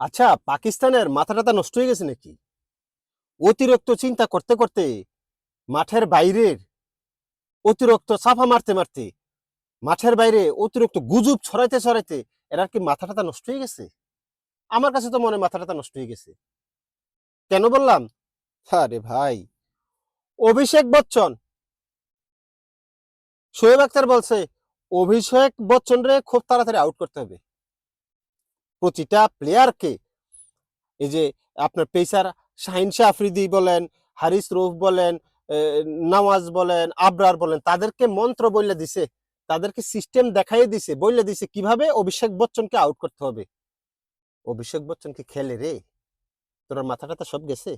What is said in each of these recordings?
আচ্ছা পাকিস্তানের মাথা টাথা নষ্ট হয়ে গেছে নাকি? অতিরিক্ত চিন্তা করতে করতে মাঠের বাইরের অতিরিক্ত সাফা মারতে মারতে, মাঠের বাইরে অতিরিক্ত গুজব ছড়াইতে ছড়াইতে এরা কি মাথা টাথা নষ্ট হয়ে গেছে? আমার কাছে তো মনে মাথা টাথা নষ্ট হয়ে গেছে। কেন বললাম? আরে ভাই, অভিষেক বচ্চন। শোয়েব আক্তার বলছে, অভিষেক বচ্চন রে খুব তাড়াতাড়ি আউট করতে হবে। প্রতিটা প্লেয়ারকে এই যে আপনার পেসার শাহিন শাহ আফ্রিদি বলেন, হারিস রৌফ বলেন নওয়াজ বলেন, আবরার বলেন, তাদেরকে মন্ত্র বললে দিছে, তাদেরকে সিস্টেম দেখাই দিছে বললে দিছে, কীভাবে? অভিষেক বচ্চনকে আউট করতে হবে। অভিষেক বচ্চন কি খেলে রে, তোর মাথাটা তো সব গেছে?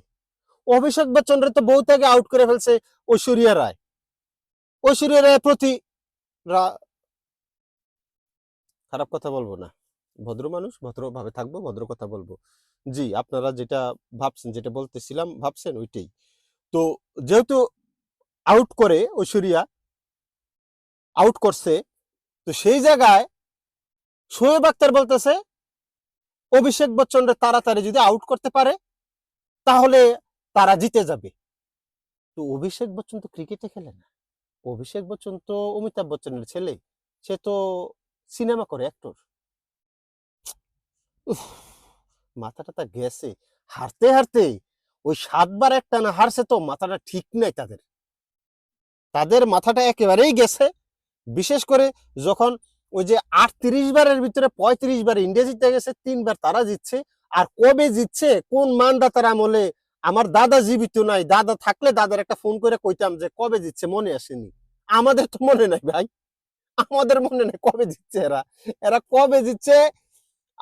অভিষেক বচ্চন রে তো বহুত আগে আউট করে ফেলছে ঐশ্বরিয়া রায়। ঐশ্বরিয়া রায় প্রতি খারাপ কথা বলব না। ভদ্র মানুষ, ভদ্রভাবে থাকব, ভদ্র কথা বলব। জি, আপনারা যেটা ভাবছেন, যেটা বলতেছিলাম, ভাবছেন ওইটাই। তো যেহেতু আউট করে ঐশ্বরিয়া আউট করছে, তো সেই জায়গায় শোয়েব আক্তার বলতেছে, অভিষেক বচ্চনরে তাড়াতাড়ি যদি আউট করতে পারে, তাহলে তারা জিতে যাবে। তো অভিষেক বচ্চন তো ক্রিকেটে খেলে না। অভিষেক বচ্চন তো অমিতাভ বচ্চনের ছেলে। সে তো সিনেমা করে অ্যাক্টর মাথাটা তা গেছে। হারতে হারতে ওই সাতবার একটা না হারছে তো মাথাটা ঠিক নাই তাদের। তাদের মাথাটা একেবারেই গেছে। বিশেষ করে যখন ওই যে আটত্রিশ বারের ভিতরে পঁয়ত্রিশ বার ইন্ডিয়া জিতে গেছে, তিনবার তারা জিতছে। আর কবে জিতছে, কোন মানদাতার আমলে আমার দাদা জীবিত নাই, দাদা থাকলে দাদার একটা ফোন করে কইতাম যে, কবে জিতছে? মনে আসেনি। আমাদের তো মনে নাই ভাই। আমাদের মনে নেই কবে জিতছে এরা। এরা কবে জিতছে?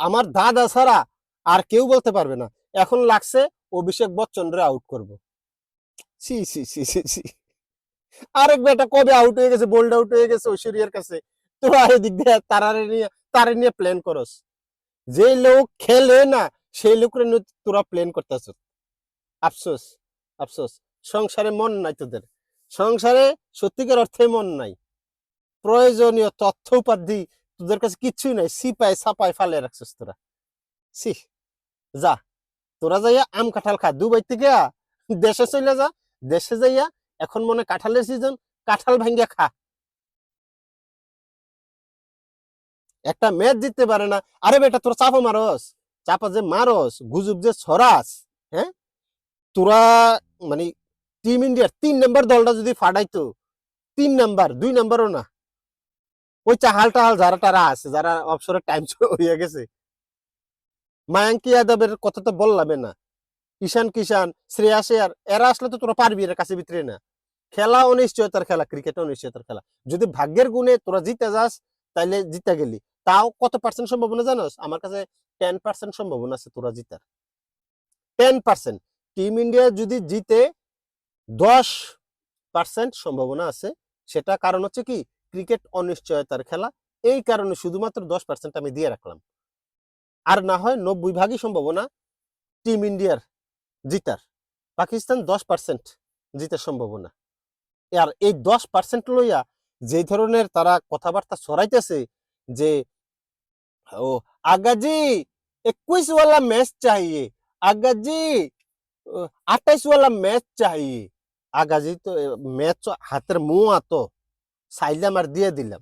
আমার দাদা ছাড়া আর কেউ বলতে পারবে না। এখন লাগছে অভিষেক বচ্চন রে আউট করব। সি সি সি সি সি আরেক বেটা কবে আউট হয়ে গেছে বোল্ড আউট হয়ে গেছে ঐশ্বরিয়ার কাছে? তোরা এদিক দিয়ে তারারে নিয়ে, তারে নিয়ে প্ল্যান করস। যে লোক খেলে না, সেই লোকের নিয়ে তোরা প্ল্যান করতেছ আফসোস আফসোস। সংসারে মন নাই তোদের। সংসারে সত্যিকার অর্থে মন নাই। প্রয়োজনীয় তথ্য উপাধি তোদের কাছে কিচ্ছুই নাই, সিপাই সাপাই ফালে রাখছিস তোরা। সি যা, তোরা যাইয়া আম কাঁঠাল খা। দুবাই থেকে দেশে চলে যা, দেশে যাইয়া এখন মনে কাঁঠালের সিজন কাঁঠাল ভাঙ্গিয়া খা। একটা ম্যাচ জিততে পারে না। আরে বেটা, তোরা চাপা মারস, চাপা যে মারস, গুজব যে ছড়াস হ্যাঁ? তোরা মানে টিম ইন্ডিয়ার তিন নাম্বার দলটা যদি ফাটাইতো, তিন নাম্বার দুই নাম্বারও না। ওই চাহাল টাহাল যারা তারা আছে, যারা অবসরের টাইম হয়ে গেছে। মায়াঙ্কি যাদবের কথা তো বললামে না। ঈশান কিষান শ্রেয়াস আয়ার এরা আসলে তো তোরা পারবি এর কাছে ভিতরে না। খেলা অনিশ্চয়তার খেলা ক্রিকেট অনিশ্চয়তার খেলা। যদি ভাগ্যের গুণে তোরা জিতে যাস, তাইলে জিতে গেলি। তাও কত পার্সেন্ট সম্ভাবনা জানোস? আমার কাছে টেন পার্সেন্ট সম্ভাবনা আছে তোরা জিতার। টেন পার্সেন্ট টিম ইন্ডিয়া যদি জিতে, দশ পার্সেন্ট সম্ভাবনা আছে। সেটা কারণ হচ্ছে কি? ক্রিকেট অনিশ্চয়তার খেলা। এই কারণে শুধুমাত্র দশ পার্সেন্ট আমি দিয়ে রাখলাম। আর না হয় নব্বই ভাগই সম্ভাবনা টিম ইন্ডিয়ার জিতার। পাকিস্তান দশ পার্সেন্ট জিতার সম্ভাবনা। আর এই দশ পার্সেন্ট লইয়া যে ধরনের তারা কথাবার্তা সরাইতেছে যে, ও আগাজি একুশ ওয়ালা ম্যাচ চাহিয়ে, আগাজি আঠাইশ ওয়ালা ম্যাচ চাহিয়ে, আগাজি তো ম্যাচ হাতের মুহ আতো সাইলাম আর দিয়ে দিলাম।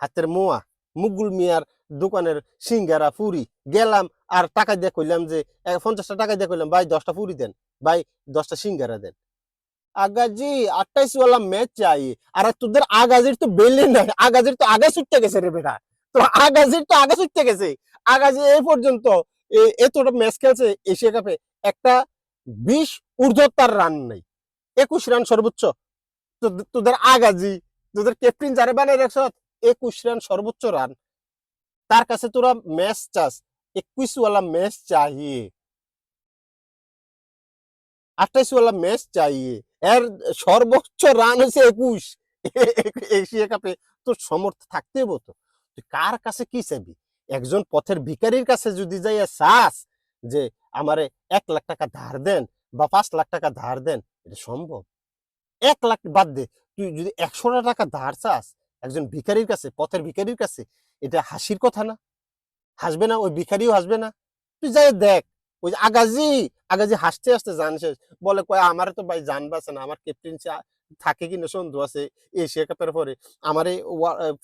হাতের মোয়া, মুগুল মিয়ার দোকানের সিঙ্গারা, পুরি, গেলাম আর টাকা দিয়ে কইলাম যে পঞ্চাশটা টাকা দিয়ে কইলাম, ভাই, দশটা পুরি দেন, ভাই, দশটা সিঙ্গারা দেন। আগাজি আঠাইশ ওয়ালা ম্যাচ চাই আর তোদের আগাজির তো বেলে নাই, আগাজির তো আগে ছুটতে গেছে রে বেটা। তো আগাজির তো আগে ছুটতে গেছে। আগাজি এই পর্যন্ত এতটা ম্যাচ খেলছে এশিয়া কাপে, একটা বিশ ঊর্ধ্বতার রান নাই, একুশ রান সর্বোচ্চ। তোদের আগাজি তোদের ক্যাপ্টেন যারে বানাই রাখছ, একুশ রান সর্বোচ্চ রান। তার কাছে তোরা ম্যাচ চাস একুশ ওয়ালা ম্যাচ চাহিয়ে আঠাইশ ওয়ালা ম্যাচ চাইয়ে। এর সর্বোচ্চ রান হচ্ছে একুশ। এশিয়া কাপে তোর সমর্থ থাকতে হব তো তুই কার কাছে কি চাবি? একজন পথের ভিখারির কাছে যদি যাইয়া চাস যে, আমারে এক লাখ টাকা ধার দেন বা পাঁচ লাখ টাকা ধার দেন, এটা সম্ভব। এক লাখ বাদ দে। তুই যদি একশোটা টাকা ধার চাস, একজন ভিখারির কাছে, পথের ভিখারির কাছে, এটা হাসির কথা না। হাসবে না, ওই ভিখারিও হাসবে না। তুই যাই দেখ, ওই যে আগাজি আগাজি হাসতে হাসতে জান শেষ। বলে কয়, আমার তো ভাই জান বাঁচে না, আমার ক্যাপ্টেন্সি থাকে কিনা সন্দেহ আছে, এশিয়া কাপের পরে। আমার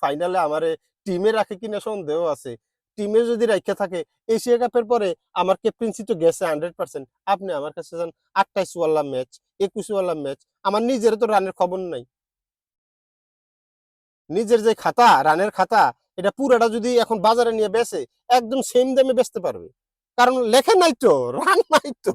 ফাইনালে আমার টিমে রাখে কিনা সন্দেহ আছে। টিমে যদি রাখা থাকে, এশিয়া কাপের পরে আমার ক্যাপ্টেন্সি তো গেছে হান্ড্রেড পার্সেন্ট আপনি আমার কাছে যান, আটটাইশ ওয়াল্লা ম্যাচ একুশ ওয়াল্লা ম্যাচ আমার নিজের তো রানের খবর নাই। নিজের যে খাতা রানের খাতা, এটা পুরাটা যদি এখন বাজারে নিয়ে বেচে, একদম সেম দামে বেচতে পারবে। কারণ লেখা নাই তো রান নাই তো।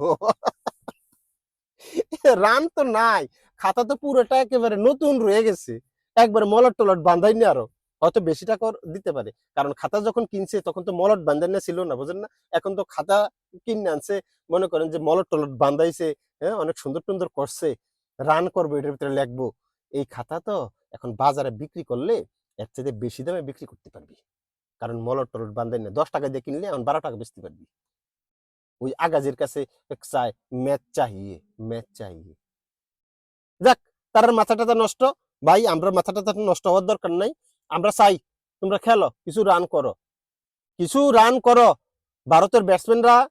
রান তো নাই, খাতা তো পুরোটা একেবারে নতুন রয়ে গেছে। একবারে মলট টলট বান্ধাইনি আরও। হয়তো বেশি টাকা দিতে পারে। কারণ খাতা যখন কিনছে, তখন তো মলট বান্ধাইনা ছিল না, বুঝেন না? এখন তো খাতা কিনে আনছে, মনে করেন যে মলট টলট বান্ধাইছে হ্যাঁ? অনেক সুন্দর সুন্দর করছে রান করব, এটার ভিতরে লিখব। এই খাতা তো এখন বাজারে বিক্রি করলে এর চাইতে বেশি দামে বিক্রি করতে পারবি। কারণ মলট টলট বান্ধাই না। দশ টাকা দিয়ে কিনলে এখন বারো টাকা বেচতে পারবি। ওই আগাজের কাছে চায়, ম্যাচ চাহিয়ে ম্যাচ চাহিয়ে। যাক, তার মাথাটা টাথা নষ্ট। ভাই, আমরা মাথাটা টাথা নষ্ট হওয়ার দরকার নাই। আমরা চাই, তোমরা খেলো, কিছু রান করো। কিছু রান করো, ভারতের ব্যাটসম্যানরা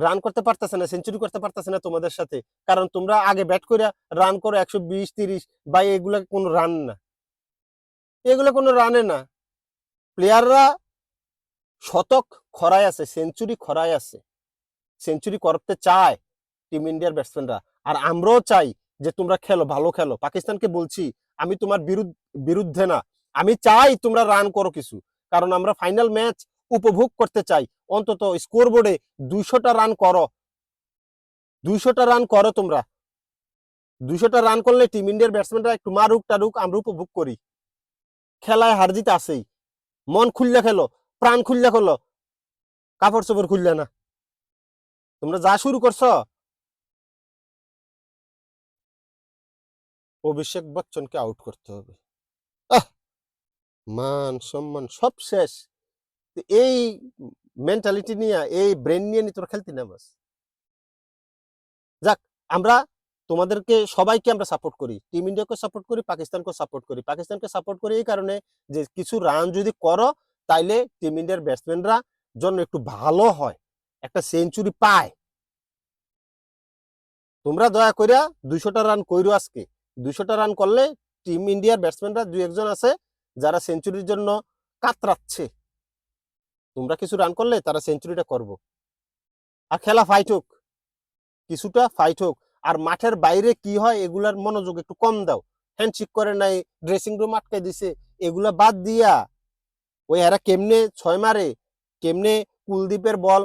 রান করতে পারতেছে না সেঞ্চুরি করতে পারতেছে না তোমাদের সাথে। কারণ তোমরা আগে ব্যাট করে রান করো একশো বিশ, তিরিশ, বা এগুলা কোনো রান না। এগুলো কোনো রানে না। প্লেয়াররা শতক খরায় আছে সেঞ্চুরি খরায় আছে। সেঞ্চুরি করতে চায় টিম ইন্ডিয়ার ব্যাটসম্যানরা আর আমরাও চাই যে তোমরা খেলো, ভালো খেলো। পাকিস্তানকে বলছি, আমি তোমার বিরুদ্ধ- বিরুদ্ধে না আমি চাই তোমরা রান করো কিছু। কারণ আমরা ফাইনাল ম্যাচ উপভোগ করতে চাই। অন্তত স্কোর বোর্ডে দুইশোটা রান করো। দুইশোটা রান করো তোমরা। দুইশোটা রান করলে টিম ইন্ডিয়ার ব্যাটসম্যানরা একটু মারুক টারুক, আমরা উপভোগ করি। খেলায় হার জিতে আসেই। মন খুললে খেলো, প্রাণ খুললে খেলো। কাপড় চোপড় খুললে না। তোমরা যা শুরু করছ। অভিষেক বচ্চনকে আউট করতে হবে। মান, সম্মান, সব শেষ। এই মেন্টালিটি নিয়ে, এই ব্রেন নিয়ে নি তোরা খেলতি নামাস যাক, আমরা তোমাদেরকে, সবাইকে আমরা সাপোর্ট করি। টিম ইন্ডিয়াকে সাপোর্ট করি পাকিস্তানকে সাপোর্ট করি। পাকিস্তানকে সাপোর্ট করি এই কারণে যে কিছু রান যদি করো, তাইলে টিম ইন্ডিয়ার ব্যাটসম্যানরা জন্য একটু ভালো হয়, একটা সেঞ্চুরি পায়। তোমরা দয়া করিয়া দুইশোটা রান কইরো আজকে। দুইশোটা রান করলে টিম ইন্ডিয়ার ব্যাটসম্যানরা দুই একজন আছে যারা সেঞ্চুরির জন্য কাতরাচ্ছে। তোমরা কিছু রান করলে তারা সেঞ্চুরিটা করব। আর খেলা ফাইট হোক, কিছুটা ফাইট হোক, আর মাঠের বাইরে কি হয় এগুলার মনোযোগ একটু কম দাও। হ্যান্ডশেক করে নাই ড্রেসিং রুম আটকে দিছে, এগুলা বাদ দিয়া। ওই এরা কেমনে ছয় মারে, কেমনে কুলদীপের বল